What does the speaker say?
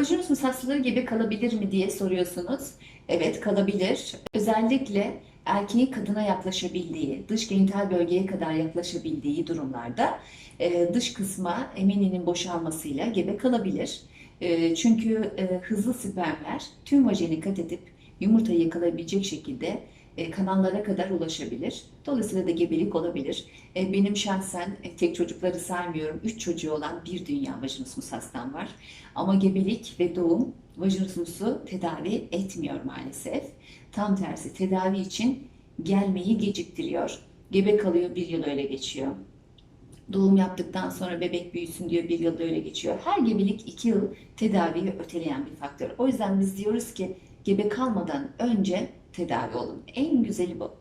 Vajinismus hastaları gebe kalabilir mi diye soruyorsunuz. Evet kalabilir. Özellikle erkeğin kadına yaklaşabildiği, dış genital bölgeye kadar yaklaşabildiği durumlarda e, dış kısma emininin boşalmasıyla gebe kalabilir. E, çünkü e, hızlı spermler tüm vajeni kat edip yumurtayı yakalayabilecek şekilde kanallara kadar ulaşabilir. Dolayısıyla da gebelik olabilir. E, benim şahsen e, tek çocukları saymıyorum. Üç çocuğu olan bir dünya vajinismus hastam var. Ama gebelik ve doğum vajinismusu tedavi etmiyor maalesef. Tam tersi tedavi için gelmeyi geciktiriyor. Gebe kalıyor bir yıl öyle geçiyor. Doğum yaptıktan sonra bebek büyüsün diyor bir yıl öyle geçiyor. Her gebelik iki yıl tedaviyi öteleyen bir faktör. O yüzden biz diyoruz ki gebe kalmadan önce tedavi olun. En güzeli bu.